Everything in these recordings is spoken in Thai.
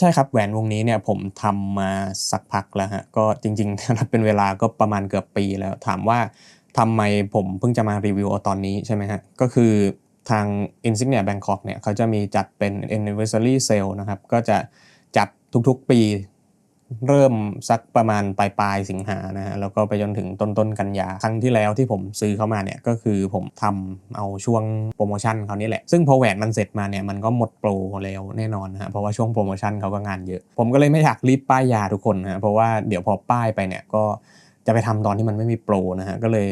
ใช่ครับแหวนวงนี้เนี่ยผมทำมาสักพักแล้วฮะก็จริงๆนับเป็นเวลาก็ประมาณเกือบปีแล้ว ถามว่าทำไมผมเพิ่งจะมารีวิวเอาตอนนี้ใช่ไหมฮะก็คือทาง Insignia Bangkok เนี่ยเขาจะมีจัดเป็น anniversary sale นะครับ ก็จะจัดทุกๆปี เริ่มสักประมาณปลายปลายสิงหานะฮะแล้วก็ไปจนถึงต้นต้นกันยาครั้งที่แล้วที่ผมซื้อเข้ามาเนี่ยก็คือผมทำเอาช่วงโปรโมชั่นเขานี่แหละ ซึ่งพอแหวนมันเสร็จมาเนี่ยมันก็หมดโปรแล้วแน่นอนนะฮะเพราะว่าช่วงโปรโมชั่นเขาก็งานเยอะ ผมก็เลยไม่อยากรีบป้ายยาทุกคนนะฮะเพราะว่าเดี๋ยวพอป้ายไปเนี่ยก็จะไปทำตอนที่มันไม่มีโปรนะฮะก็เลย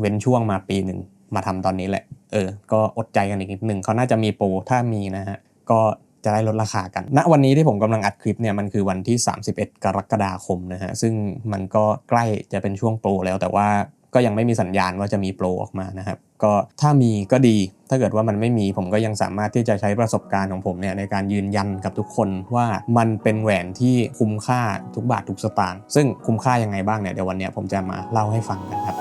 เว้นช่วงมาปีหนึ่งมาทำตอนนี้แหละ เออ ก็อดใจกันอีกนิดหนึ่งเขาน่าจะมีโปรถ้ามีนะฮะก็ จะได้ลดราคากัน ณ วันนี้ที่ผมกำลังอัดคลิปเนี่ยมันคือวันที่ 31 กรกฎาคมนะฮะ ซึ่งมันก็ใกล้จะเป็นช่วงโปรแล้วแต่ว่าก็ยังไม่มีสัญญาณว่าจะมีโปรออกมานะครับ ก็ถ้ามีก็ดี ถ้าเกิดว่ามันไม่มีผมก็ยังสามารถที่จะใช้ประสบการณ์ของผมเนี่ยในการยืนยันกับทุกคนว่ามันเป็นแหวนที่คุ้มค่าทุกบาททุกสตางค์ ซึ่งคุ้มค่ายังไงบ้างเนี่ยเดี๋ยววันนี้ผมจะมาเล่าให้ฟังกันครับ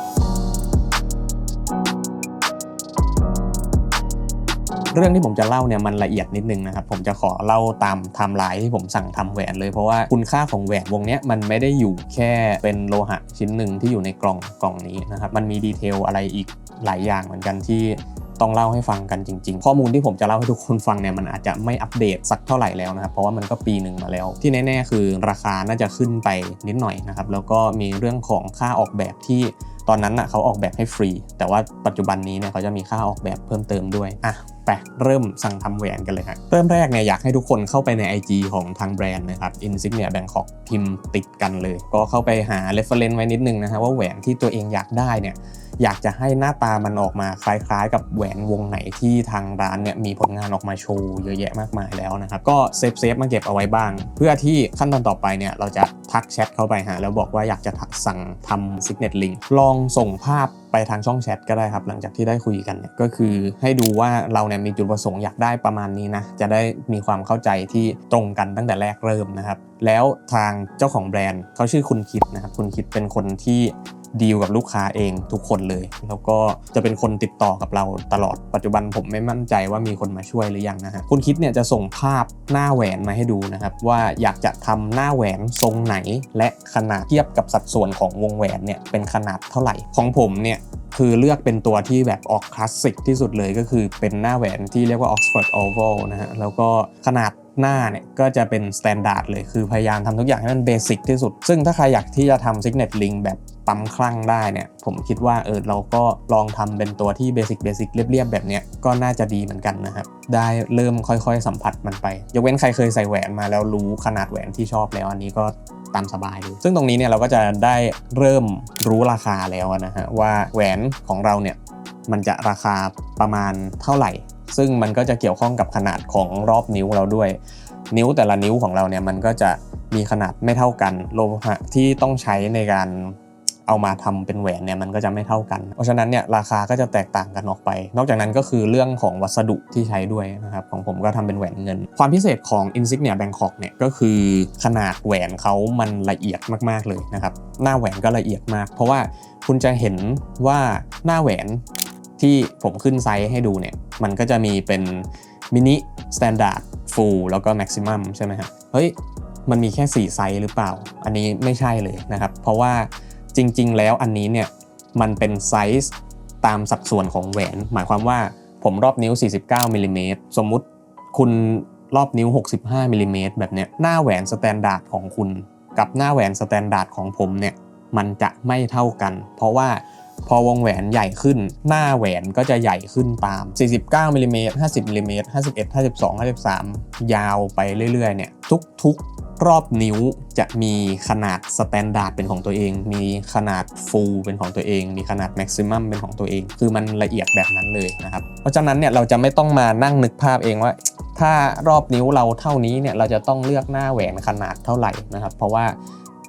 เรื่องที่ผมจะเล่าเนี่ยมันละเอียดนิดนึงนะครับผมจะขอเล่าตามไทม์ไลน์ที่ผมสั่งทำแหวนเลยเพราะว่าคุณค่าของแหวนวงนี้มันไม่ได้อยู่แค่เป็นโลหะชิ้นหนึ่งที่อยู่ในกล่องกล่องนี้นะครับมันมีดีเทลอะไรอีกหลายอย่างเหมือนกันที่ต้องเล่าให้ฟังกันจริงๆ ข้อมูลที่ผมจะเล่าให้ทุกคนฟังเนี่ยมันอาจจะไม่อัปเดตสักเท่าไหร่แล้วนะครับ เพราะว่ามันก็ปีหนึ่งมาแล้ว ที่แน่ๆ คือราคาน่าจะขึ้นไปนิดหน่อยนะครับ แล้วก็มีเรื่องของค่าออกแบบที่ตอนนั้นน่ะเขาออกแบบให้ฟรี แต่ว่าปัจจุบันนี้เนี่ยเขาจะมีค่าออกแบบเพิ่มเติมด้วยอะ ไปเริ่มสั่งทำแหวนกันเลยครับเริ่มแรกเนี่ยอยากให้ทุกคนเข้าไปใน IG ของทางแบรนด์นะครับ Insignia Bangkok พิมพ์ติดกันเลย ก็เข้าไปหา reference ไว้นิดนึงนะฮะว่าแหวนที่ตัวเองอยากได้เนี่ย อยากจะให้หน้าตามันออกมาคล้ายๆ กับแหวนวงไหนที่ทางร้านเนี่ยมีผลงานออกมาโชว์เยอะแยะมากมายแล้วนะครับก็เซฟเซฟมาเก็บเอาไว้บ้าง เพื่อที่ขั้นตอนต่อไปเนี่ยเราจะทักแชทเข้าไปหาแล้วบอกว่าอยากจะสั่งทำ Signet Link ลองส่งภาพไปทางช่องแชทก็ได้ครับ หลังจากที่ได้คุยกันเนี่ยก็คือให้ดูว่าเราเนี่ยมีจุดประสงค์อยากได้ประมาณนี้นะ จะได้มีความเข้าใจที่ตรงกันตั้งแต่แรกเริ่มนะครับ แล้วทางเจ้าของแบรนด์เขาชื่อคุณคิดนะครับ คุณคิดเป็นคนที่ ดีลกับลูกค้าเองทุกคนเลย แล้วก็จะเป็นคนติดต่อกับเราตลอดปัจจุบันผมไม่มั่นใจว่ามีคนมาช่วยหรือยังนะฮะคุณคิดเนี่ยจะส่งภาพหน้าแหวนมาให้ดูนะครับว่าอยากจะทำหน้าแหวนทรงไหน และขนาดเทียบกับสัดส่วนของวงแหวนเนี่ยเป็นขนาดเท่าไหร่ของผมเนี่ยคือเลือกเป็นตัวที่แบบออกคลาสสิกที่สุดเลยก็คือเป็นหน้าแหวนที่เรียกว่า Oxford Oval นะฮะแล้วก็ขนาดหน้าเนี่ยก็จะเป็นสแตนดาร์ดเลยคือพยายามทำทุกอย่างให้มันเบสิกที่สุด ซึ่งถ้าใครอยากที่จะทำ Signet Link แบบ ปั๊มคลั่งได้เนี่ย ผมคิดว่าเออเราก็ลองทำเป็นตัวที่เบสิกเบสิกเรียบๆ แบบเนี้ยก็น่าจะดีเหมือนกันนะครับ ได้เริ่มค่อยๆ สัมผัสมันไป ยกเว้นใครเคยใส่แหวนมาแล้วรู้ขนาดแหวนที่ชอบแล้วอันนี้ก็ตามสบายเลยซึ่งตรงนี้เนี่ยเราก็จะได้เริ่มรู้ราคาแล้วนะฮะว่าแหวนของเราเนี่ยมันจะราคาประมาณเท่าไหร่ ซึ่งมันก็จะเกี่ยวข้องกับขนาดของรอบนิ้วเราด้วย นิ้วแต่ละนิ้วของเราเนี่ยมันก็จะมีขนาดไม่เท่ากันโลหะที่ต้องใช้ในการ เอามาทำเป็นแหวนเนี่ยมันก็จะไม่เท่ากัน เพราะฉะนั้นเนี่ยราคาก็จะแตกต่างกันออกไป นอกจากนั้นก็คือเรื่องของวัสดุที่ใช้ด้วยนะครับของผมก็ทำเป็นแหวนเงิน ความพิเศษของ Insignia Bangkok เนี่ยก็คือขนาดแหวนเขามันละเอียดมากๆเลยนะครับหน้าแหวนก็ละเอียดมาก เพราะว่าคุณจะเห็นว่าหน้าแหวนที่ผมขึ้นไซส์ให้ดูเนี่ยมันก็จะมีเป็นมินิสแตนดาร์ดฟูลแล้วก็แม็กซิมัมใช่ไหมฮะเฮ้ยมันมีแค่ 4 ไซส์หรือเปล่า อันนี้ไม่ใช่เลยนะครับ เพราะว่า จริง ๆ แล้วอันนี้เนี่ยมันเป็นไซส์ตามสัดส่วนของแหวน หมายความว่าผมรอบนิ้ว 49มิลลิเมตรสมมุติคุณรอบนิ้ว 65มิลลิเมตรแบบเนี้ยหน้าแหวนสแตนดาร์ดของคุณ กับหน้าแหวนสแตนดาร์ดของผมเนี่ยมันจะไม่เท่ากัน เพราะว่าพอวงแหวนใหญ่ขึ้น หน้าแหวนก็จะใหญ่ขึ้นตาม 49มิลลิเมตร50มิลลิเมตร51 52 53 ยาวไปเรื่อยๆเนี่ยทุกๆ รอบนิ้วจะมีขนาดสแตนดาร์ดเป็นของตัวเอง มีขนาดฟูลเป็นของตัวเอง มีขนาดแม็กซิมัมเป็นของตัวเอง คือมันละเอียดแบบนั้นเลยนะครับ เพราะฉะนั้นเนี่ยเราจะไม่ต้องมานั่งนึกภาพเองว่า ถ้ารอบนิ้วเราเท่านี้เนี่ยเราจะต้องเลือกหน้าแหวนขนาดเท่าไหร่นะครับ เพราะว่า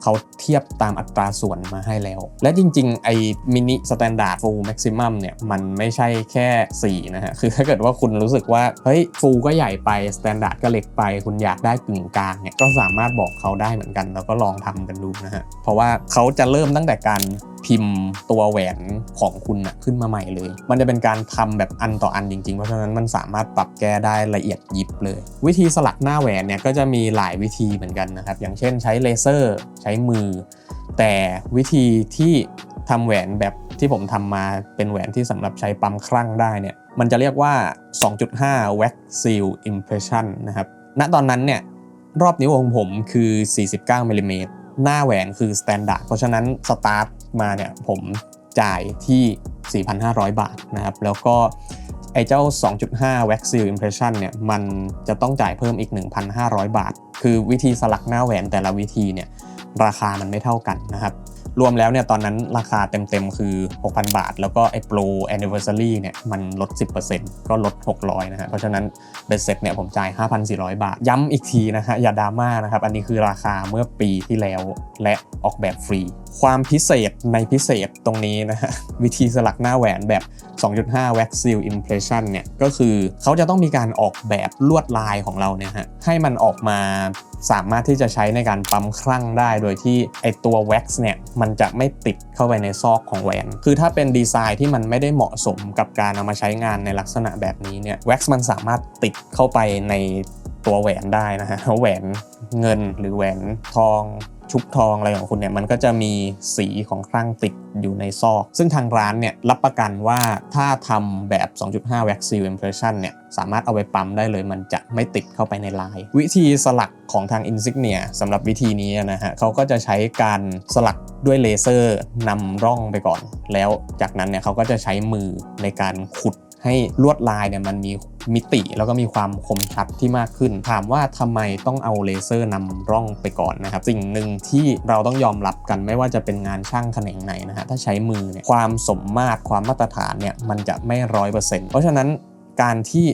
เขาเทียบตามอัตราส่วนมาให้แล้ว และจริงๆ ไอ้มินิสแตนดาร์ดฟูลแม็กซิมัมเนี่ย มันไม่ใช่แค่4นะฮะ คือถ้าเกิดว่าคุณรู้สึกว่า เฮ้ยฟูลก็ใหญ่ไปสแตนดาร์ดก็เล็กไป คุณอยากได้กึ่งกลางเนี่ย ก็สามารถบอกเขาได้เหมือนกัน แล้วก็ลองทำกันดูนะฮะ เพราะว่าเขาจะเริ่มตั้งแต่การ พิมพ์ตัวแหวนของคุณนะขึ้นมาใหม่เลย มันจะเป็นการทำแบบอันต่ออันจริงๆ เพราะฉะนั้นมันสามารถปรับแก้ได้ละเอียดยิบเลย วิธีสลักหน้าแหวนเนี่ยก็จะมีหลายวิธีเหมือนกันนะครับ อย่างเช่นใช้เลเซอร์ ใช้มือ แต่วิธีที่ทำแหวนแบบที่ผมทำมาเป็นแหวนที่สำหรับใช้ปั๊มครั่งได้เนี่ยมันจะเรียกว่า 2.5 wax seal impression นะครับณตอนนั้นเนี่ยรอบนิ้วของผมคือ 49มิลลิเมตรหน้าแหวนคือ standard เพราะฉะนั้นสตาร์ท มาเนี่ยผมจ่ายที่ 4,500 บาทนะครับ แล้วก็ไอ้เจ้า 2.5 wax seal impression เนี่ย มันจะต้องจ่ายเพิ่มอีก 1,500 บาท คือวิธีสลักหน้าแหวนแต่ละวิธีเนี่ย ราคามันไม่เท่ากันนะครับ รวมแล้วเนี่ยตอนนั้นราคาเต็มๆ คือ 6,000 บาท แล้วก็ไอ้ Pro Anniversary เนี่ยมันลด 10%ก็ลด 600 นะฮะ เพราะฉะนั้นเบ็ดเสร็จเนี่ยผมจ่าย 5,400 บาท ย้ำอีกทีนะฮะอย่าดราม่านะครับ อันนี้คือราคาเมื่อปีที่แล้วและออกแบบฟรี ความพิเศษในพิเศษตรงนี้นะฮะ วิธีสลักหน้าแหวนแบบ 2.5 wax seal impression เนี่ยก็คือเขาจะต้องมีการออกแบบลวดลายของเราเนี่ยฮะให้มันออกมา สามารถที่จะใช้ในการปั๊มครั่งได้ โดยที่ไอตัวแว็กซ์เนี่ยมันจะไม่ติดเข้าไปในซอกของแหวน คือถ้าเป็นดีไซน์ที่มันไม่ได้เหมาะสมกับการเอามาใช้งานในลักษณะแบบนี้เนี่ยแว็กซ์มันสามารถติดเข้าไปในตัวแหวนได้นะฮะแหวนเงินหรือแหวนทอง ชุบทองอะไรของคุณเนี่ยมันก็จะมีสีของครั่งติดอยู่ในซอก ซึ่งทางร้านเนี่ยรับประกันว่าถ้าทำแบบ 2.5 wax seal impression เนี่ยสามารถเอาไปปั๊มได้เลยมันจะไม่ติดเข้าไปในลาย วิธีสลักของทาง Insignia สำหรับวิธีนี้นะฮะเขาก็จะใช้การสลักด้วยเลเซอร์นำร่องไปก่อน แล้วจากนั้นเนี่ยเขาก็จะใช้มือในการขุด ให้ลวดลายเนี่ยมันมีมิติแล้วก็มีความคมชัดที่มากขึ้น ถามว่าทำไมต้องเอาเลเซอร์นำร่องไปก่อนนะครับสิ่งหนึ่งที่เราต้องยอมรับกันไม่ว่าจะเป็นงานช่างแขนงไหนนะฮะถ้าใช้มือเนี่ยความสมมาตรความมาตรฐานเนี่ยมันจะไม่ร้อยเปอร์เซ็นต์เพราะฉะนั้นการที่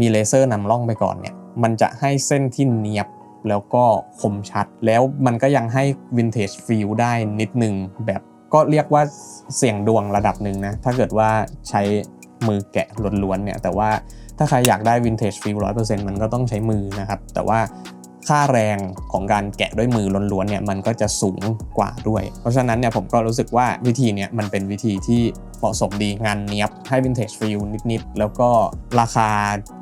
มีเลเซอร์นำร่องไปก่อนเนี่ยมันจะให้เส้นที่เนียบแล้วก็คมชัด แล้วมันก็ยังให้วินเทจฟิลได้นิดนึงแบบก็เรียกว่าเสี่ยงดวงระดับหนึ่งนะถ้าเกิดว่าใช้ มือแกะล้วนๆเนี่ยแต่ว่าถ้าใครอยากได้วินเทจฟิลร้อยเปอร์เซ็นต์มันก็ต้องใช้มือนะครับ แต่ว่าค่าแรงของการแกะด้วยมือล้วนๆเนี่ยมันก็จะสูงกว่าด้วย เพราะฉะนั้นเนี่ยผมก็รู้สึกว่าวิธีเนี้ยมันเป็นวิธีที่เหมาะสมดีงานเนี้ยบให้วินเทจฟิลนิดๆ แล้วก็ราคา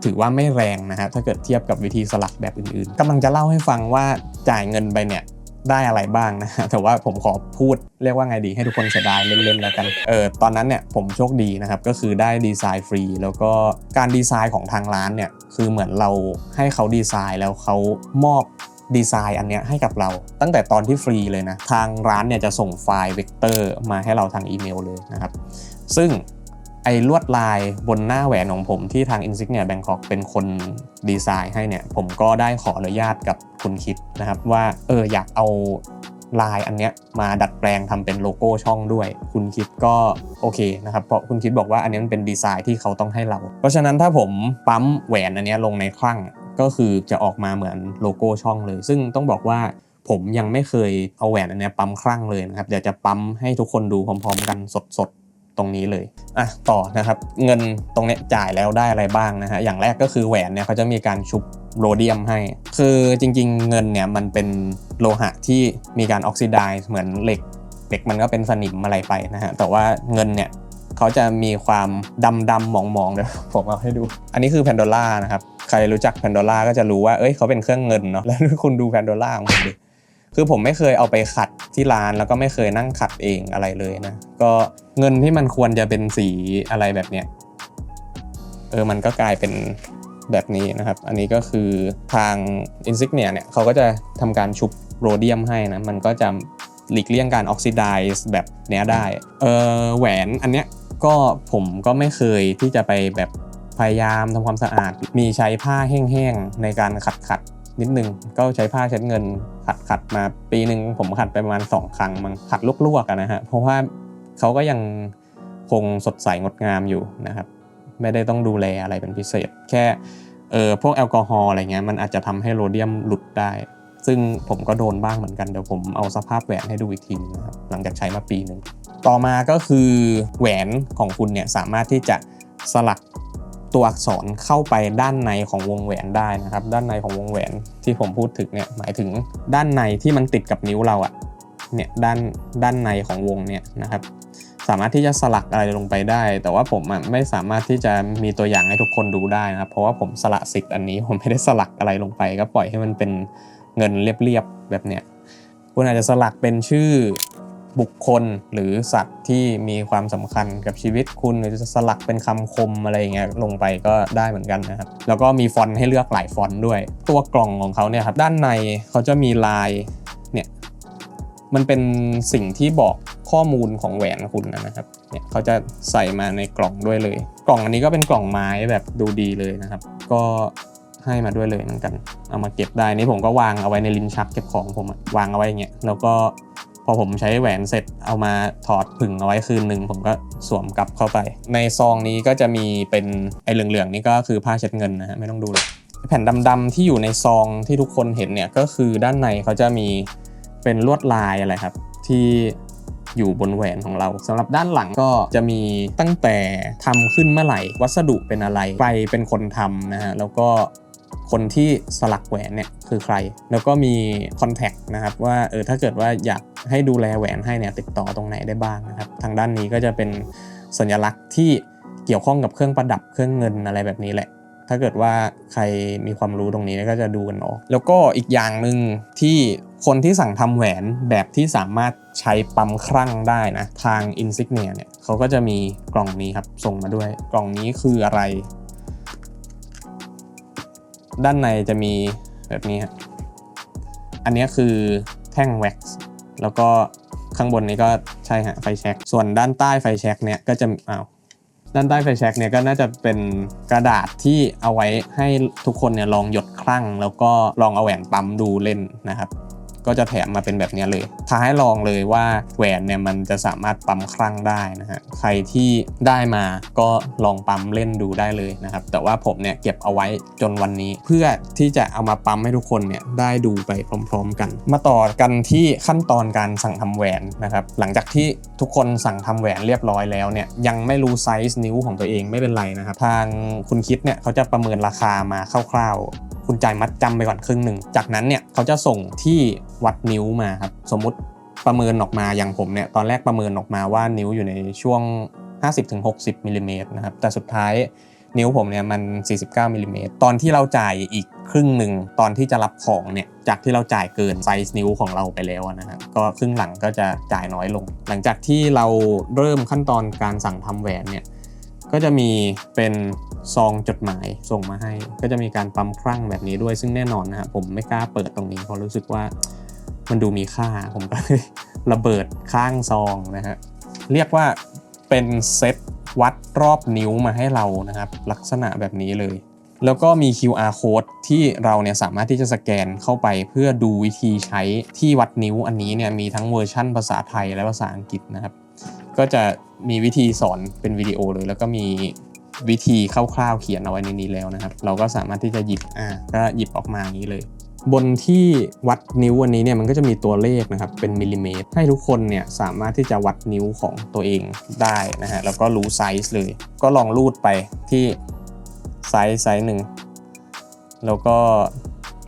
ถือว่าไม่แรงนะครับถ้าเกิดเทียบกับวิธีสลักแบบอื่นๆกำลังจะเล่าให้ฟังว่าจ่ายเงินไปเนี่ย ได้อะไรบ้างนะแต่ว่าผมขอพูดเรียกว่าไงดีให้ทุกคนเสียดายเล่นๆแล้วกันเออตอนนั้นเนี่ยผมโชคดีนะครับก็คือได้ดีไซน์ฟรี แล้วก็การดีไซน์ของทางร้านเนี่ยคือเหมือนเราให้เขาดีไซน์แล้วเขามอบดีไซน์อันเนี้ยให้กับเราตั้งแต่ตอนที่ฟรีเลยนะ ทางร้านเนี่ยจะส่งไฟล์เวกเตอร์มาให้เราทางอีเมลเลยนะครับ ซึ่ง ไอ้ลวดลายบนหน้าแหวนของผมที่ทาง Insignia Bangkok เป็นคนดีไซน์ให้เนี่ย ผมก็ได้ขออนุญาตกับคุณคิดนะครับ ว่าเอออยากเอาลายอันเนี้ยมาดัดแปลงทำเป็นโลโก้ช่องด้วย คุณคิดก็โอเคนะครับ เพราะคุณคิดบอกว่าอันนี้มันเป็นดีไซน์ที่เขาต้องให้เรา เพราะฉะนั้นถ้าผมปั๊มแหวนอันเนี้ยลงในคลั่งก็คือจะออกมาเหมือนโลโก้ช่องเลย ซึ่งต้องบอกว่าผมยังไม่เคยเอาแหวนอันเนี้ยปั๊มคลั่งเลยนะครับ เดี๋ยวจะปั๊มให้ทุกคนดูพร้อม ๆ กันสดๆ ตรงนี้เลยอะต่อนะครับเงินตรงเนี้ยจ่ายแล้วได้อะไรบ้างนะฮะอย่างแรกก็คือแหวนเนี่ยเขาจะมีการชุบโรเดียมให้ คือจริงๆ เงินเนี่ยมันเป็นโลหะที่มีการออกซิไดซ์เหมือนเหล็กเหล็กมันก็เป็นสนิมอะไรไปนะฮะแต่ว่าเงินเนี่ยเขาจะมีความดำดำหมองมองๆเดี๋ยวผมเอาให้ดู อันนี้คือแพนโดล่านะครับ ใครรู้จักแพนโดล่าก็จะรู้ว่า เอ้ยเขาเป็นเครื่องเงินเนาะแล้วคุณดูแพนโดล่าของผมดิ คือผมไม่เคยเอาไปขัดที่ร้านแล้วก็ไม่เคยนั่งขัดเองอะไรเลยนะ ก็เงินที่มันควรจะเป็นสีอะไรแบบเนี้ยเออมันก็กลายเป็นแบบนี้นะครับ อันนี้ก็คือทาง Insignia เนี่ยเขาก็จะทำการชุบโรเดียมให้นะ มันก็จะหลีกเลี่ยงการออกซิไดซ์แบบเนี้ยได้ เออแหวนอันเนี้ยก็ผมก็ไม่เคยที่จะไปแบบพยายามทำความสะอาด มีใช้ผ้าแห้งๆในการขัดขัด นิดนึง ก็ใช้ผ้าเช็ดเงินขัดขัดมาปีหนึ่งผมขัดไปประมาณสองครั้งมั้งขัดลวกๆกันนะฮะเพราะว่าเขาก็ยังคงสดใสงดงามอยู่นะครับ ไม่ได้ต้องดูแลอะไรเป็นพิเศษ แค่เออพวกแอลกอฮอล์อะไรเงี้ยมันอาจจะทำให้โรเดียมหลุดได้ ซึ่งผมก็โดนบ้างเหมือนกันเดี๋ยวผมเอาสภาพแหวนให้ดูอีกทีนึงนะครับหลังจากใช้มาปีหนึ่งต่อมาก็คือแหวนของคุณเนี่ยสามารถที่จะสลัก ตัวอักษรเข้าไปด้านในของวงแหวนได้นะครับ ด้านในของวงแหวนที่ผมพูดถึงเนี่ยหมายถึงด้านในที่มันติดกับนิ้วเราอะเนี่ยด้านด้านในของวงเนี่ยนะครับสามารถที่จะสลักอะไรลงไปได้ แต่ว่าผมอะไม่สามารถที่จะมีตัวอย่างให้ทุกคนดูได้นะครับ เพราะว่าผมสละสิทธิ์อันนี้ผมไม่ได้สลักอะไรลงไป ก็ปล่อยให้มันเป็นเงินเรียบๆแบบเนี้ยคุณอาจจะสลักเป็นชื่อ บุคคลหรือสัตว์ที่มีความสำคัญกับชีวิตคุณหรือจะสลักเป็นคำคมอะไรอย่างเงี้ยลงไปก็ได้เหมือนกันนะครับ แล้วก็มีฟอนต์ให้เลือกหลายฟอนต์ด้วย ตัวกล่องของเขาเนี่ยครับด้านในเขาจะมีลายเนี่ยมันเป็นสิ่งที่บอกข้อมูลของแหวนคุณนะครับเนี่ยเขาจะใส่มาในกล่องด้วยเลย กล่องอันนี้ก็เป็นกล่องไม้แบบดูดีเลยนะครับ ก็ให้มาด้วยเลยเหมือนกัน เอามาเก็บได้นี่ผมก็วางเอาไว้ในลิ้นชักเก็บของผมวางเอาไว้อย่างเงี้ยแล้วก็ อผมใช้แหวนเสร็จเอามาถอดผึ่งเอาไว้คืนหนึ่งผมก็สวมกลับเข้าไป ในซองนี้ก็จะมีเป็นไอ้เหลืองๆนี่ก็คือผ้าเช็ดเงินนะฮะไม่ต้องดูเลยแผ่นดำๆที่อยู่ในซองที่ทุกคนเห็นเนี่ยก็คือด้านในเขาจะมีเป็นลวดลายอะไรครับ ที่อยู่บนแหวนของเราสำหรับด้านหลังก็จะมีตั้งแต่ทำขึ้นเมื่อไหร่ วัสดุเป็นอะไรใครเป็นคนทำนะฮะแล้วก็คนที่สลักแหวนเนี่ยคือใคร แล้วก็มีคอนแทคนะครับว่าเออถ้าเกิดว่าอยาก ให้ดูแลแหวนให้เนี่ยติดต่อตรงไหนได้บ้างนะครับ ทางด้านนี้ก็จะเป็นสัญลักษณ์ที่เกี่ยวข้องกับเครื่องประดับเครื่องเงินอะไรแบบนี้แหละ ถ้าเกิดว่าใครมีความรู้ตรงนี้ก็จะดูกันออก แล้วก็อีกอย่างหนึ่งที่คนที่สั่งทำแหวนแบบที่สามารถใช้ปั๊มครั่งได้นะ ทาง Insignia เนี่ยเขาก็จะมีกล่องนี้ครับส่งมาด้วย กล่องนี้คืออะไร ด้านในจะมีแบบนี้ครับอันนี้คือแท่งแว็กซ์ แล้วก็ข้างบนนี้ก็ใช่ฮะไฟแช็กส่วนด้านใต้ไฟแช็กเนี่ยก็จะอ้าวด้านใต้ไฟแช็กเนี่ยก็น่าจะเป็นกระดาษที่เอาไว้ให้ทุกคนเนี่ยลองหยดคลั่ง แล้วก็ลองเอาแหวนปั๊มดูเล่นนะครับ ก็จะแถมมาเป็นแบบนี้เลยท้าให้ลองเลยว่าแหวนเนี่ยมันจะสามารถปั๊มคลั่งได้นะฮะใครที่ได้มาก็ลองปั๊มเล่นดูได้เลยนะครับ แต่ว่าผมเนี่ยเก็บเอาไว้จนวันนี้ เพื่อที่จะเอามาปั๊มให้ทุกคนเนี่ยได้ดูไปพร้อม ๆ กัน มาต่อกันที่ขั้นตอนการสั่งทำแหวนนะครับ หลังจากที่ทุกคนสั่งทำแหวนเรียบร้อยแล้วเนี่ยยังไม่รู้ไซส์นิ้วของตัวเองไม่เป็นไรนะครับ ทางคุณคิดเนี่ยเขาจะประเมินราคามาคร่าวๆ คุณจ่ายมัดจำไปก่อนครึ่งหนึ่ง จากนั้นเนี่ยเขาจะส่งที่วัดนิ้วมาครับ สมมุติประเมินออกมาอย่างผมเนี่ยตอนแรกประเมินออกมาว่านิ้วอยู่ในช่วง 50-60มิลลิเมตรนะครับแต่สุดท้ายนิ้วผมเนี่ยมัน 49มิลลิเมตรตอนที่เราจ่ายอีกครึ่งหนึ่งตอนที่จะรับของเนี่ยจากที่เราจ่ายเกินไซส์นิ้วของเราไปแล้วนะครับก็ครึ่งหลังก็จะจ่ายน้อยลง หลังจากที่เราเริ่มขั้นตอนการสั่งทำแหวนเนี่ยก็จะมีเป็น ซองจดหมายส่งมาให้ ก็จะมีการปั๊มครั่งแบบนี้ด้วยซึ่งแน่นอนนะครับผมไม่กล้าเปิดตรงนี้เพราะรู้สึกว่ามันดูมีค่าผมก็เลยระเบิดข้างซองนะฮะเรียกว่าเป็นเซตวัดรอบนิ้วมาให้เรานะครับ ลักษณะแบบนี้เลย แล้วก็มี QR code ที่เราเนี่ยสามารถที่จะสแกนเข้าไปเพื่อดูวิธีใช้ที่วัดนิ้วอันนี้เนี่ยมีทั้งเวอร์ชั่นภาษาไทยและภาษาอังกฤษนะครับ ก็จะมีวิธีสอนเป็นวิดีโอเลย แล้วก็มี วิธีคร่าวๆเขียนเอาไว้ในนี้แล้วนะครับ เราก็สามารถที่จะหยิบอ่าก็หยิบออกมาอย่างนี้เลย บนที่วัดนิ้วอันนี้เนี่ยมันก็จะมีตัวเลขนะครับเป็นมิลลิเมตร ให้ทุกคนเนี่ยสามารถที่จะวัดนิ้วของตัวเองได้นะฮะแล้วก็รู้ไซส์เลย ก็ลองรูดไปที่ไซส์ไซส์หนึ่งแล้วก็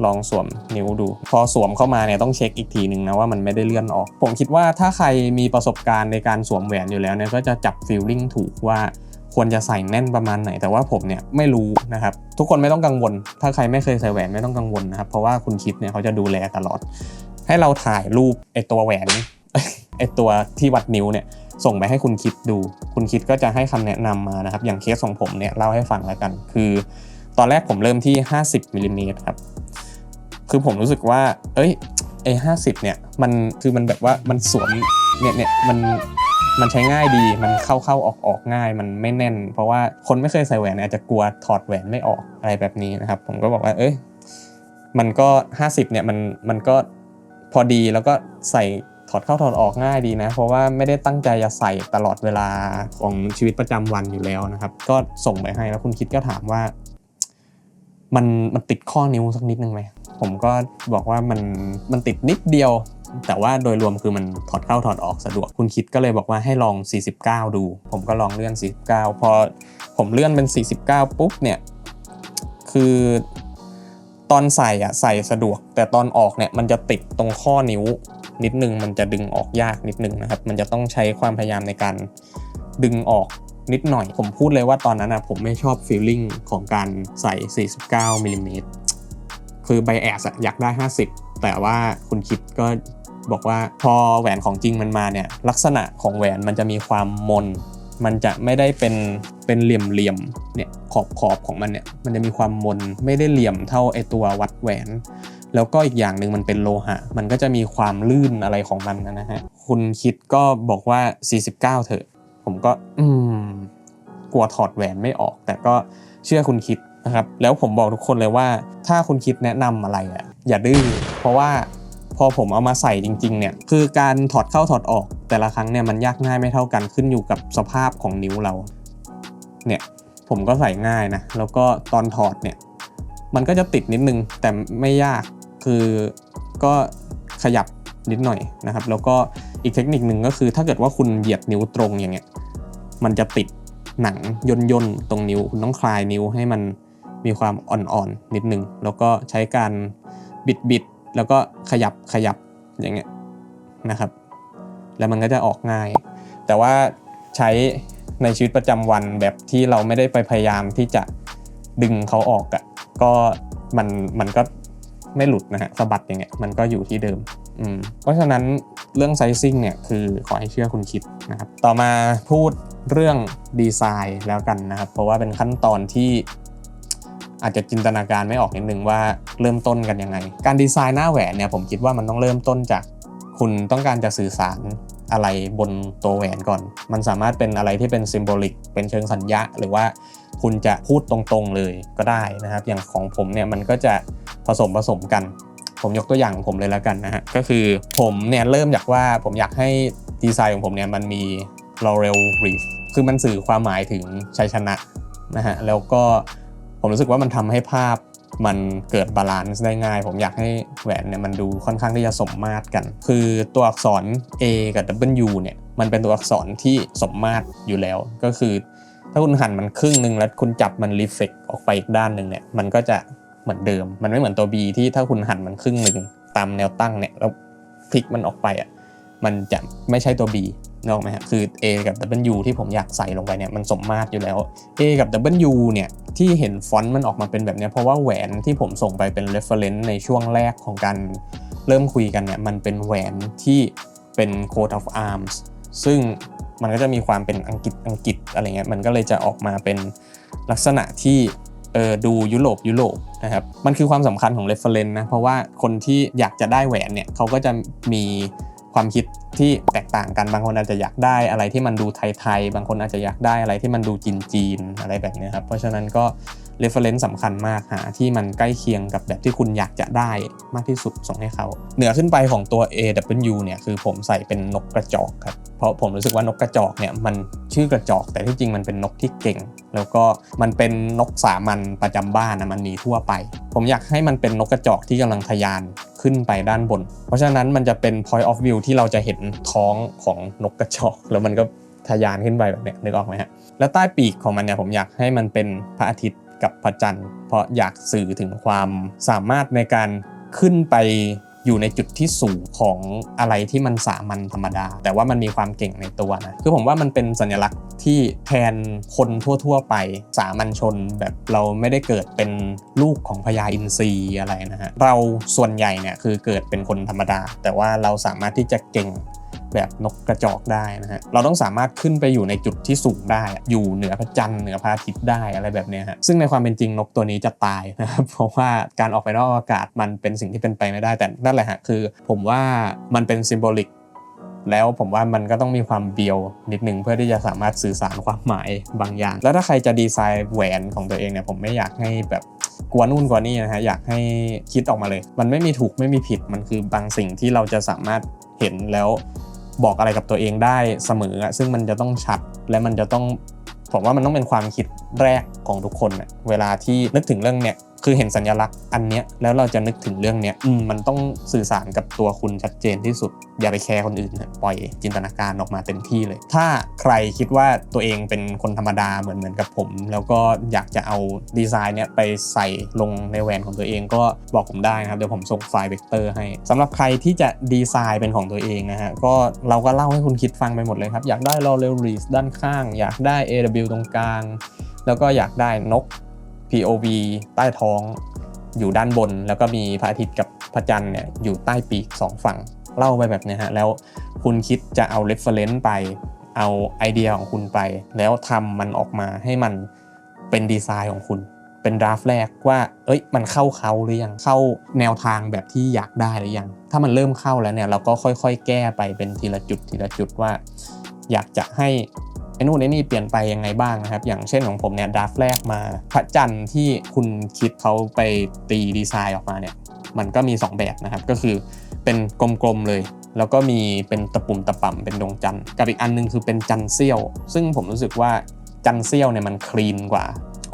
ลองสวมนิ้วดู พอสวมเข้ามาเนี่ยต้องเช็คอีกทีหนึ่งนะว่ามันไม่ได้เลื่อนออก ผมคิดว่าถ้าใครมีประสบการณ์ในการสวมแหวนอยู่แล้วเนี่ยก็จะจับฟีลลิ่งถูกว่า ควรจะใส่แน่นประมาณไหน แต่ว่าผมเนี่ยไม่รู้นะครับทุกคนไม่ต้องกังวล ถ้าใครไม่เคยใส่แหวนไม่ต้องกังวลนะครับเพราะว่าคุณคิดเนี่ยเขาจะดูแลตลอด ให้เราถ่ายรูปไอตัวแหวนไอตัวที่วัดนิ้วเนี่ยส่งไปให้คุณคิดดู คุณคิดก็จะให้คำแนะนำมานะครับ อย่างเคสของผมเนี่ยเล่าให้ฟังแล้วกัน คือ ตอนแรกผมเริ่มที่ 50มิลลิเมตรครับ คือผมรู้สึกว่า เอ้ยไอห้าสิบเนี่ย มัน คือมันแบบว่า มันสวม เนี่ยเนี่ยมัน มันใช้ง่ายดี มันเข้าเข้าออกออกง่าย มันไม่แน่น เพราะว่าคนไม่เคยใส่แหวนอาจจะกลัวถอดแหวนไม่ออกอะไรแบบนี้นะครับ ผมก็บอกว่า เอ้ย มันก็ 50เนี่ยมันมันก็พอดีแล้วก็ใส่ถอดเข้าถอดออกง่ายดีนะ เพราะว่าไม่ได้ตั้งใจจะใส่ตลอดเวลาของชีวิตประจำวันอยู่แล้วนะครับ ก็ส่งไปให้แล้วคุณคิดก็ถามว่า มันมันติดข้อนิ้วสักนิดนึงไหมผมก็บอกว่ามันมันติดนิดเดียว แต่ว่าโดยรวมคือมันถอดเข้าถอดออกสะดวกคุณคิดก็เลยบอกว่าให้ลอง 49 ดู ผมก็ลองเลื่อน 49 พอผมเลื่อนเป็น 49 ปุ๊บเนี่ยคือตอนใส่อะใส่สะดวก แต่ตอนออกเนี่ยมันจะติดตรงข้อนิ้วนิดนึงมันจะดึงออกยากนิดนึงนะครับ มันจะต้องใช้ความพยายามในการดึงออก นิดหน่อย ผมพูดเลยว่าตอนนั้นนะผมไม่ชอบฟีลลิ่งของการใส่ 49มิลลิเมตรคือไบแอสอยากได้ 50 แต่ว่าคุณคิดก็บอกว่าพอแหวนของจริงมันมาเนี่ยลักษณะของแหวนมันจะมีความมน มันจะไม่ได้เป็นเป็นเหลี่ยมเหลี่ยมเนี่ยขอบขอบของมันเนี่ยมันจะมีความมนไม่ได้เหลี่ยมเท่าไอตัววัดแหวน แล้วก็อีกอย่างหนึ่งมันเป็นโลหะ มันก็จะมีความลื่นอะไรของมันนะฮะคุณคิดก็บอกว่า 49 เถอะ ผมก็ อืม กลัวถอดแหวนไม่ออก แต่ก็เชื่อคุณคิดนะครับ แล้วผมบอกทุกคนเลยว่า ถ้าคุณคิดแนะนำอะไรอะ อย่าดื้อเพราะว่าพอผมเอามาใส่จริง ๆ เนี่ย คือการถอดเข้าถอดออกแต่ละครั้งเนี่ยมันยากง่ายไม่เท่ากันขึ้นอยู่กับสภาพของนิ้วเรา เนี่ยผมก็ใส่ง่ายนะ แล้วก็ตอนถอดเนี่ย มันก็จะติดนิดนึงแต่ไม่ยากคือก็ขยับนิดหน่อยนะครับ แล้วก็ อีกเทคนิคหนึ่งก็คือ ถ้าเกิดว่าคุณเหยียดนิ้วตรงอย่างเงี้ยมันจะติดหนังย่นย่นๆตรงนิ้ว คุณต้องคลายนิ้วให้มันมีความอ่อนๆนิดนึง แล้วก็ใช้การบิดบิดๆแล้วก็ขยับขยับอย่างเงี้ยนะครับ แล้วมันก็จะออกง่าย แต่ว่าใช้ในชีวิตประจำวันแบบที่เราไม่ได้ไปพยายามที่จะดึงเขาออกอะ่ะก็มันมันก็ไม่หลุดนะฮะสะบัดอย่างเงี้ยมันก็อยู่ที่เดิม เพราะฉะนั้นเรื่องไซซิ่งเนี่ยคือขอให้เชื่อคุณคิดนะครับ ต่อมาพูดเรื่องดีไซน์แล้วกันนะครับ เพราะว่าเป็นขั้นตอนที่อาจจะจินตนาการไม่ออกนิดนึงว่าเริ่มต้นกันยังไง การดีไซน์หน้าแหวนเนี่ยผมคิดว่ามันต้องเริ่มต้นจากคุณต้องการจะสื่อสารอะไรบนตัวแหวนก่อน มันสามารถเป็นอะไรที่เป็นซิมโบลิก เป็นเชิงสัญญาหรือว่าคุณจะพูดตรงๆเลยก็ได้นะครับ อย่างของผมเนี่ยมันก็จะผสมผสมกัน ผมยกตัวอย่างของผมเลยแล้วกันนะฮะก็คือผมเนี่ยเริ่มจากว่าผมอยากให้ดีไซน์ของผมเนี่ยมันมี laurel wreath คือมันสื่อความหมายถึงชัยชนะนะฮะแล้วก็ผมรู้สึกว่ามันทำให้ภาพมันเกิดบาลานซ์ได้ง่าย ผมอยากให้แหวนเนี่ยมันดูค่อนข้างที่จะสมมาตรกัน คือตัวอักษร A กับ W เนี่ยมันเป็นตัวอักษรที่สมมาตรอยู่แล้ว ก็คือ ถ้าคุณหั่นมันครึ่งหนึ่งแล้วคุณจับมันรีเฟกออกไปอีกด้านหนึ่งเนี่ยมันก็จะ เหมือนเดิม มันไม่เหมือนตัว B ที่ถ้าคุณหันมันครึ่งหนึ่งตามแนวตั้งเนี่ยแล้วพลิกมันออกไปอะมันจะไม่ใช่ตัว B นึกออกไหมฮะคือ A กับ W ที่ผมอยากใส่ลงไปเนี่ยมันสมมาตรอยู่แล้ว A กับ W เนี่ยที่เห็นฟอนต์มันออกมาเป็นแบบนี้เพราะว่าแหวนที่ผมส่งไปเป็น reference ในช่วงแรกของการเริ่มคุยกันเนี่ยมันเป็นแหวนที่เป็น coat of arms ซึ่งมันก็จะมีความเป็นอังกฤษอังกฤษอะไรเงี้ยมันก็เลยจะออกมาเป็นลักษณะที่ เออดูยุโรปยุโรปนะครับมันคือความสำคัญของ reference นะเพราะว่าคนที่อยากจะได้แหวนเนี่ยเขาก็จะมีความคิดที่แตกต่างกันบางคนอาจจะอยากได้อะไรที่มันดูไทยๆบางคนอาจจะอยากได้อะไรที่มันดูจีนๆอะไรแบบนี้ครับเพราะฉะนั้นก็ reference สำคัญมากหาที่มันใกล้เคียงกับแบบที่คุณอยากจะได้มากที่สุดส่งให้เขา เหนือขึ้นไปของตัว AW เนี่ยคือผมใส่เป็นนกกระจอกครับเพราะผมรู้สึกว่านกกระจอกเนี่ยมันชื่อกระจอก แต่ที่จริงมันเป็นนกที่เก่ง แล้วก็มันเป็นนกสามัญประจำบ้านนะมันมีทั่วไป ผมอยากให้มันเป็นนกกระจอกที่กำลังทะยานขึ้นไปด้านบน เพราะฉะนั้นมันจะเป็น point of view ที่เราจะเห็นท้องของนกกระจอก แล้วมันก็ทะยานขึ้นไปแบบเนี้ยนึกออกไหมฮะแล้วใต้ปีกของมันเนี่ยผมอยากให้มันเป็นพระอาทิตย์ กับพระจันทร์ เพราะอยากสื่อถึงความสามารถในการขึ้นไปอยู่ในจุดที่สูงของอะไรที่มันสามัญธรรมดา แต่ว่ามันมีความเก่งในตัวนะคือผมว่ามันเป็นสัญลักษณ์ที่แทนคนทั่ว ๆ ไปสามัญชนแบบเราไม่ได้เกิดเป็นลูกของพญาอินทรีอะไรนะฮะเราส่วนใหญ่เนี่ยคือเกิดเป็นคนธรรมดา แต่ว่าเราสามารถที่จะเก่ง แบบนกกระจอกได้นะฮะเราต้องสามารถขึ้นไปอยู่ในจุดที่สูงได้อยู่เหนือพระจันทร์เหนือพระอาทิตย์ได้อะไรแบบเนี้ยฮะซึ่งในความเป็นจริงนกตัวนี้จะตายนะครับเพราะว่าการออกไปนอกอากาศมันเป็นสิ่งที่เป็นไปไม่ได้แต่นั่นแหละฮะคือ ผมว่ามันเป็นซิมโบลิกแล้วผมว่ามันก็ต้องมีความเบียวนิดนึงเพื่อที่จะสามารถสื่อสารความหมายบางอย่าง แล้วถ้าใครจะดีไซน์แหวนของตัวเองเนี่ยผมไม่อยากให้แบบกลัวนู่นกลัวนี่นะฮะอยากให้คิดออกมาเลย มันไม่มีถูกไม่มีผิดมันคือบางสิ่งที่เราจะสามารถเห็นแล้ว บอกอะไรกับตัวเองได้เสมออะซึ่งมันจะต้องชัดและมันจะต้องผมว่ามันต้องเป็นความคิดแรกของทุกคนเวลาที่นึกถึงเรื่องเนี่ย คือเห็นสัญลักษณ์อันเนี้ยแล้วเราจะนึกถึงเรื่องเนี้ยมมันต้องสื่อสารกับตัวคุณชัดเจนที่สุด อย่าไปแคร์คนอื่นปล่อยจินตนาการออกมาเต็มที่เลย ถ้าใครคิดว่าตัวเองเป็นคนธรรมดาเหมือนเหมือนกับผม แล้วก็อยากจะเอาดีไซน์เนี้ยไปใส่ลงในแหวนของตัวเอง ก็บอกผมได้นะครับเดี๋ยวผมส่งไฟล์เวกเตอร์ให้สำหรับใครที่จะดีไซน์เป็นของตัวเองนะฮะก็เราก็เล่าให้คุณคิดฟังไปหมดเลยครับอยากได้ l o r e l r e e s ด้านข้าง อยากได้ AW ตรงกลาง แล้วก็อยากได้นก POV ใต้ท้อง อยู่ด้านบน แล้วก็มีพระอาทิตย์กับพระจันทร์เนี่ยอยู่ใต้ปีกสองฝั่งเล่าไปแบบเนี้ยฮะแล้วคุณคิดจะเอา reference ไปเอาไอเดียของคุณไป แล้วทำมันออกมาให้มันเป็นดีไซน์ของคุณ เป็นดราฟแรกว่า เอ้ย มันเข้าเขาหรือยังเข้าแนวทางแบบที่อยากได้หรือยัง ถ้ามันเริ่มเข้าแล้วเนี่ยเราก็ค่อยๆ แก้ไปเป็นทีละจุดทีละจุดว่า อยากจะให้ นู่นไอ้นี่เปลี่ยนไปยังไงบ้างนะครับ อย่างเช่นของผมเนี่ยดราฟแรกมาพระจันทร์ที่คุณคิดเขาไปตีดีไซน์ออกมาเนี่ยมันก็มี 2 แบบนะครับ ก็คือเป็นกลมๆเลย แล้วก็มีเป็นตะปุ่มตะป่ำเป็นดวงจันทร์กับอีกอันหนึงคือเป็นจันทร์เซี่ยว ซึ่งผมรู้สึกว่าจันทร์เซี่ยวเนี่ยมันคลีนกว่า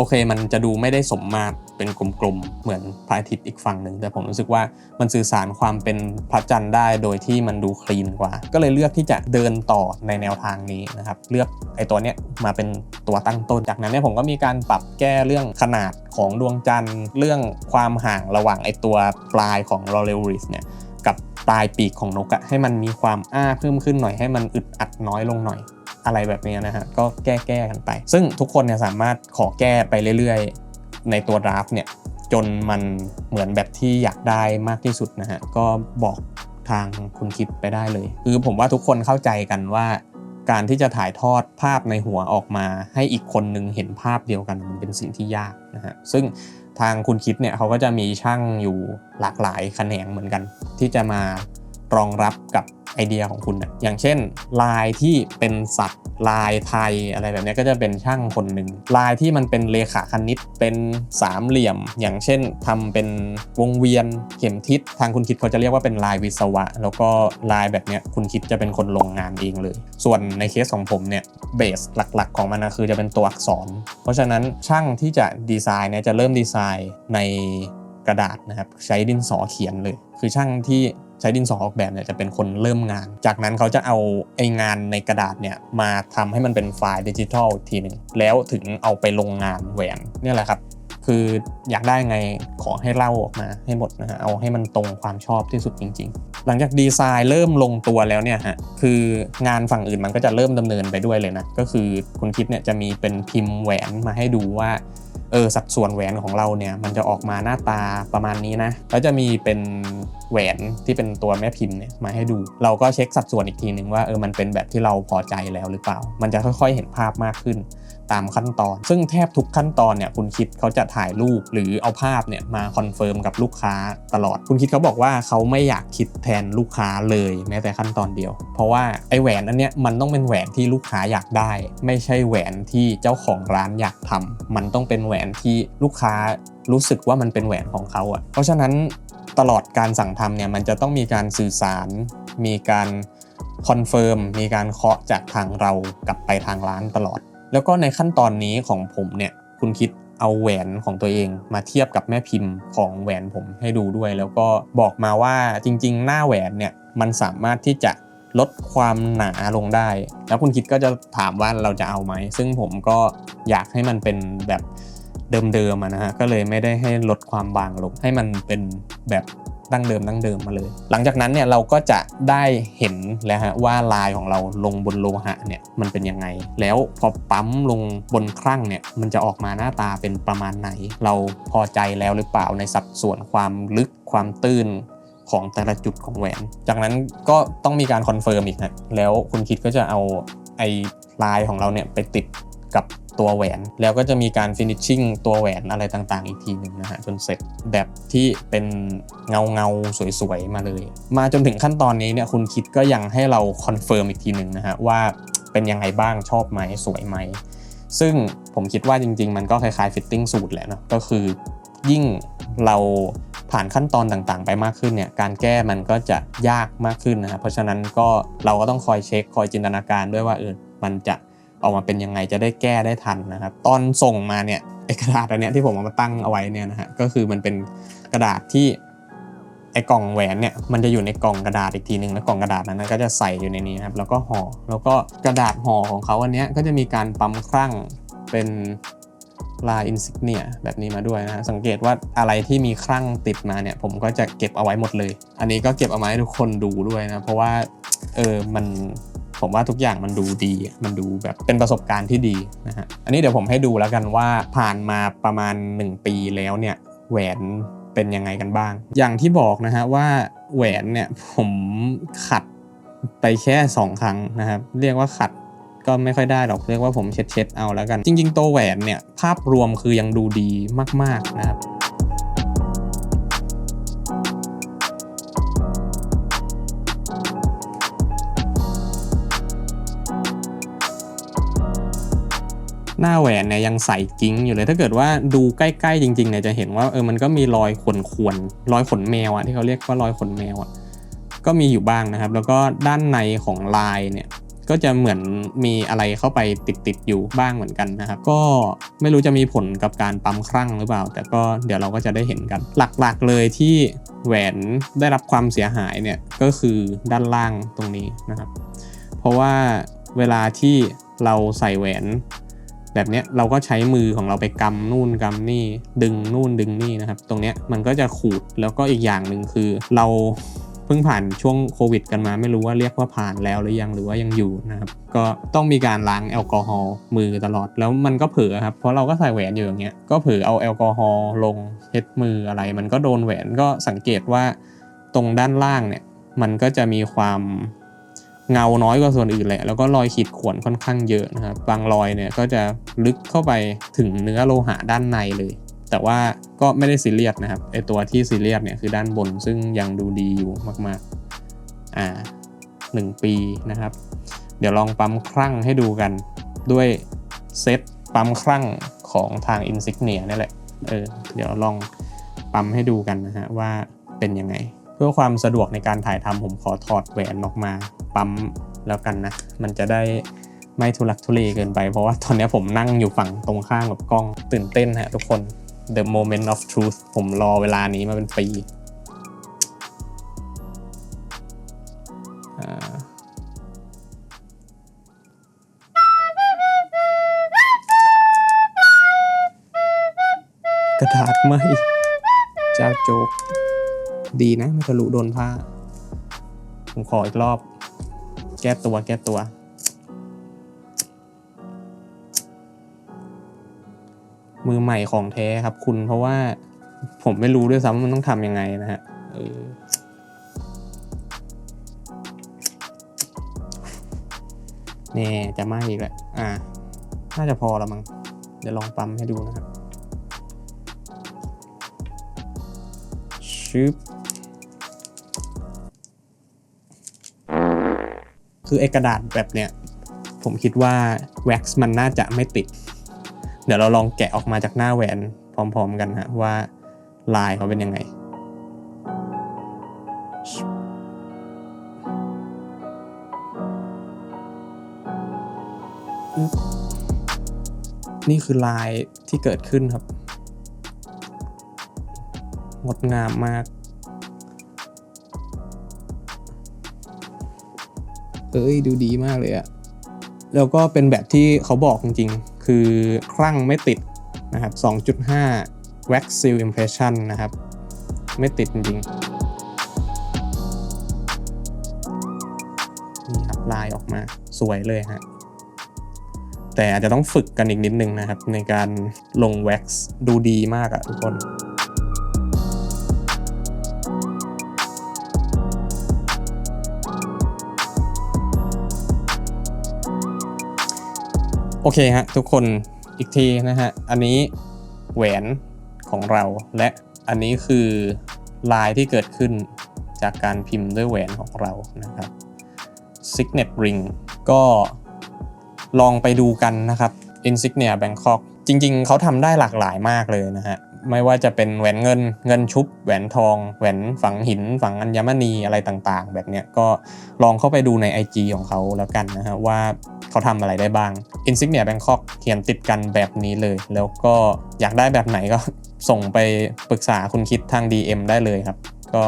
โอเค มันจะดูไม่ได้สมมาตรเป็นกลมๆ เหมือนพระอาทิตย์อีกฝั่งหนึ่ง แต่ผมรู้สึกว่ามันสื่อสารความเป็นพระจันทร์ได้โดยที่มันดูคลีนกว่า ก็เลยเลือกที่จะเดินต่อในแนวทางนี้นะครับ เลือกไอ้ตัวเนี้ยมาเป็นตัวตั้งต้น จากนั้นเนี่ยผมก็มีการปรับแก้เรื่องขนาดของดวงจันทร์ เรื่องความห่างระหว่างไอ้ตัวปลายของ l o r e l r i s เนี่ยกับปลายปีกของนกอะให้มันมีความอ้าเพิ่มขึ้นหน่อยให้มันอึดอัดน้อยลงหน่อย อะไรแบบนี้นะฮะก็แก้แก้กันไป ซึ่งทุกคนเนี่ยสามารถขอแก้ไปเรื่อยๆ ในตัวดราฟเนี่ยจนมันเหมือนแบบที่อยากได้มากที่สุดนะฮะก็บอกทางคุณคิดไปได้เลย คือผมว่าทุกคนเข้าใจกันว่า การที่จะถ่ายทอดภาพในหัวออกมา ให้อีกคนนึงเห็นภาพเดียวกันมันเป็นสิ่งที่ยากนะฮะซึ่งทางคุณคิดเนี่ยเขาก็จะมีช่างอยู่หลากหลายแขนงเหมือนกัน ที่จะมารองรับกับ ไอเดียของคุณนะอย่างเช่น ลายที่เป็นสัตว์ลายไทยอะไรแบบนี้ก็จะเป็นช่างคนหนึ่งลายที่มันเป็นเลขาคณิตเป็นสามเหลี่ยม อย่างเช่นทำเป็นวงเวียนเข็มทิศทางคุณคิดเขาจะเรียกว่าเป็นลายวิศวะ แล้วก็ลายแบบเนี้ยคุณคิดจะเป็นคนลงงานเองเลย ส่วนในเคสของผมเนี่ยเบสหลักๆ ของมันนะคือจะเป็นตัวอักษร เพราะฉะนั้นช่างที่จะดีไซน์เนี่ยจะเริ่มดีไซน์ในกระดาษนะครับใช้ดินสอเขียนเลย คือช่างที่ ใช้ดินสอออกแบบเนี่ยจะเป็นคนเริ่มงาน จากนั้นเขาจะเอาไองานในกระดาษเนี่ยมาทำให้มันเป็นไฟล์ดิจิทัลทีหนึ่งแล้วถึงเอาไปลงงานแหวนนี่แหละครับคืออยากได้ไงขอให้เล่าออกมาให้หมดนะฮะเอาให้มันตรงความชอบที่สุดจริง ๆ หลังจากดีไซน์เริ่มลงตัวแล้วเนี่ยฮะคืองานฝั่งอื่นมันก็จะเริ่มดำเนินไปด้วยเลยนะก็คือคุณคิดเนี่ยจะมีเป็นพิมพ์แหวนมาให้ดูว่า เออสัดส่วนแหวนของเราเนี่ยมันจะออกมาหน้าตาประมาณนี้นะแล้วจะมีเป็นแหวนที่เป็นตัวแม่พิมพ์เนี่ยมาให้ดู เราก็เช็คสัดส่วนอีกทีหนึ่งว่าเออมันเป็นแบบที่เราพอใจแล้วหรือเปล่า มันจะค่อยๆเห็นภาพมากขึ้น ตามขั้นตอน ซึ่งแทบทุกขั้นตอนเนี่ยคุณคิดเขาจะถ่ายรูปหรือเอาภาพเนี่ยมาคอนเฟิร์มกับลูกค้าตลอด คุณคิดเขาบอกว่าเขาไม่อยากคิดแทนลูกค้าเลยแม้แต่ขั้นตอนเดียว เพราะว่าไอ้แหวนอันเนี้ยมันต้องเป็นแหวนที่ลูกค้าอยากได้ ไม่ใช่แหวนที่เจ้าของร้านอยากทำมันต้องเป็นแหวนที่ลูกค้ารู้สึกว่ามันเป็นแหวนของเขาอะ่ะเพราะฉะนั้นตลอดการสั่งทำเนี่ยมันจะต้องมีการสื่อสาร มีการคอนเฟิร์มมีการเคาะจากทางเรากลับไปทางร้านตลอด แล้วก็ในขั้นตอนนี้ของผมเนี่ยคุณคิดเอาแหวนของตัวเองมาเทียบกับแม่พิมพ์ของแหวนผมให้ดูด้วย แล้วก็บอกมาว่าจริง ๆ หน้าแหวนเนี่ยมันสามารถที่จะลดความหนาลงได้ แล้วคุณคิดก็จะถามว่าเราจะเอาไหม ซึ่งผมก็อยากให้มันเป็นแบบเดิมๆนะฮะ ก็เลยไม่ได้ให้ลดความบางลง ให้มันเป็นแบบ ดั้งเดิมดั้งเดิมมาเลย หลังจากนั้นเนี่ยเราก็จะได้เห็นแล้วฮะว่าลายของเราลงบนโลหะเนี่ยมันเป็นยังไง แล้วพอปั๊มลงบนครั่งเนี่ยมันจะออกมาหน้าตาเป็นประมาณไหน เราพอใจแล้วหรือเปล่าในสัดส่วนความลึกความตื้นของแต่ละจุดของแหวน จากนั้นก็ต้องมีการคอนเฟิร์มอีกฮะแล้วคุณคิดก็จะเอาไอ้ลายของเราเนี่ยไปติดกับ ตัวแหวน แล้วก็จะมีการฟินิชชิ่งตัวแหวนอะไรต่างๆ อีกทีหนึ่งนะฮะจนเสร็จแบบที่เป็นเงาเงาสวยๆ มาเลย มาจนถึงขั้นตอนนี้เนี่ยคุณคิดก็ยังให้เราคอนเฟิร์มอีกทีหนึ่งนะฮะว่าเป็นยังไงบ้างชอบไหมสวยไหม ซึ่งผมคิดว่าจริง ๆ มันก็คล้ายๆฟิตติ้งสูตรแหละเนาะก็คือยิ่งเราผ่านขั้นตอนต่างๆ ไปมากขึ้นเนี่ยการแก้มันก็จะยากมากขึ้นนะครับเพราะฉะนั้นก็เราก็ต้องคอยเช็คคอยจินตนาการด้วยว่าเออมันจะ ออกมาเป็นยังไงจะได้แก้ได้ทันนะครับ ตอนส่งมาเนี่ยกระดาษอันเนี้ยที่ผมเอามาตั้งเอาไว้เนี่ยนะฮะก็คือมันเป็นกระดาษที่ไอกล่องแหวนเนี่ยมันจะอยู่ในกล่องกระดาษอีกทีหนึ่งแล้วกล่องกระดาษนั้นก็จะใส่อยู่ในนี้นะครับแล้วก็ห่อแล้วก็กระดาษห่อของเขาอันเนี้ยก็จะมีการปั๊มครั่งเป็นลายอินซิกเนียแบบนี้มาด้วยนะฮะสังเกตว่าอะไรที่มีครั่งติดมาเนี่ยผมก็จะเก็บเอาไว้หมดเลย อันนี้ก็เก็บเอามาให้ทุกคนดูด้วยนะเพราะว่าเออมัน ผมว่าทุกอย่างมันดูดี มันดูแบบเป็นประสบการณ์ที่ดีนะฮะ อันนี้เดี๋ยวผมให้ดูแล้วกันว่าผ่านมาประมาณ 1 ปีแล้วเนี่ยแหวนเป็นยังไงกันบ้าง อย่างที่บอกนะฮะว่าแหวนเนี่ยผมขัดไปแค่ 2 ครั้งนะครับ เรียกว่าขัดก็ไม่ค่อยได้หรอก เรียกว่าผมเช็ดเช็ดเอาแล้วกัน จริง ๆ ตัวแหวนเนี่ยภาพรวมคือยังดูดีมาก ๆ นะครับ หน้าแหวนเนี่ยยังใส่กิ้งอยู่เลย ถ้าเกิดว่าดูใกล้ๆจริงๆเนี่ยจะเห็นว่าเออมันก็มีรอยขนควรรอยขนแมวอะที่เขาเรียกว่ารอยขนแมวอะก็มีอยู่บ้างนะครับ แล้วก็ด้านในของลายเนี่ยก็จะเหมือนมีอะไรเข้าไปติดๆอยู่บ้างเหมือนกันนะครับ ก็ไม่รู้จะมีผลกับการปั๊มครั่งหรือเปล่า แต่ก็เดี๋ยวเราก็จะได้เห็นกัน หลักๆเลยที่แหวนได้รับความเสียหายเนี่ยก็คือด้านล่างตรงนี้นะครับ เพราะว่าเวลาที่เราใส่แหวน แบบเนี้ยเราก็ใช้มือของเราไปกำนู่นกำนี่ ดึงนู่นดึงนี่นะครับ ตรงเนี้ยมันก็จะขูดแล้วก็อีกอย่างหนึ่งคือ เราเพิ่งผ่านช่วงโควิด กันมาไม่รู้ว่าเรียกว่าผ่านแล้วหรือยังหรือว่ายังอยู่นะครับก็ต้องมีการล้างแอลกอฮอล์มือตลอดแล้วมันก็เผลอครับเพราะเราก็ใส่แหวนอยู่อย่างเงี้ยก็เผลอเอาแอลกอฮอล์ลงเช็ดมืออะไร มันก็โดนแหวนก็สังเกตว่าตรงด้านล่างเนี่ยมันก็จะมีความ เงาน้อยกว่าส่วนอื่นแหละ แล้วก็รอยขีดข่วนค่อนข้างเยอะนะครับ บางรอยเนี่ยก็จะลึกเข้าไปถึงเนื้อโลหะด้านในเลย แต่ว่าก็ไม่ได้ซีเรียสนะครับ ไอตัวที่ซีเรียสเนี่ยคือด้านบนซึ่งยังดูดีอยู่มากๆ อ่าหนึ่งปีนะครับ เดี๋ยวลองปั๊มครั่งให้ดูกันด้วยเซตปั๊มครั่งของทาง Insignia นี่แหละ เออ เดี๋ยวลองปั๊มให้ดูกันนะฮะว่าเป็นยังไง เพื่อความสะดวกในการถ่ายทำผมขอถอดแหวนออกมาปั๊มแล้วกันนะ มันจะได้ไม่ทุลักทุเลเกินไป เพราะว่าตอนนี้ผมนั่งอยู่ฝั่งตรงข้ามกับกล้องตื่นเต้นฮะทุกคน The moment of truth ผมรอเวลานี้มาเป็นปีกระดาษไหมเจ้าโจก ดีนะไม่ทะลุโดนผ้า ผมขออีกรอบ แก้ตัวแก้ตัว มือใหม่ของแท้ครับคุณเพราะว่าผมไม่รู้ด้วยซ้ำว่ามันต้องทำยังไงนะฮะเนี่จะไหม้อีกแล้วอ่า น่าจะพอล้วมั้ง เดี๋ยวลองปั๊มให้ดูนะครับชึบ คือไอ้กระดาษแบบเนี้ยผมคิดว่าแว็กซ์มันน่าจะไม่ติด เดี๋ยวเราลองแกะออกมาจากหน้าแหวนพร้อมๆกันฮะว่าลายเขาเป็นยังไง นี่คือลายที่เกิดขึ้นครับ งดงามมาก เอ้ยดูดีมากเลยอะแล้วก็เป็นแบบที่เขาบอกจริงๆ คือครั่งไม่ติดนะครับ 2.5 wax seal impression นะครับ ไม่ติดจริงๆนี่ครับลายออกมาสวยเลยฮะแต่อาจจะต้องฝึกกันอีกนิดนึงนะครับ ในการลงแว็กซ์ดูดีมากอะทุกคน อเคฮะทุกคนอีกทีนะฮะ อันนี้แหวนของเราและอันนี้คือลายที่เกิดขึ้นจากการพิมพ์ด้วยแหวนของเรานะครับ Signet Ring ก็ลองไปดูกันนะครับ Insignia Bangkok จริงๆ เขาทำได้หลากหลายมากเลยนะฮะ ไม่ว่าจะเป็นแหวนเงินเงินชุบแหวนทอง แหวนฝังหิน ฝังอัญมณีอะไรต่างๆ แบบเนี้ยก็ลองเข้าไปดูใน IG ของเขาแล้วกันนะฮะว่าเขาทำอะไรได้บ้าง Insignia Bangkok เขียนติดกันแบบนี้เลย แล้วก็อยากได้แบบไหนก็ส่งไปปรึกษาคุณคิดทาง DM ได้เลยครับ ก็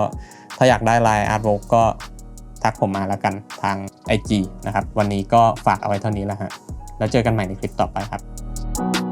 ถ้าอยากได้ลายอาร์ต o ก็ทักผมมาแล้วกันทาง IG นะครับ วันนี้ก็ฝากเอาไว้เท่านี้แล้วฮะ แล้วเจอกันใหม่ในคลิปต่อไปครับ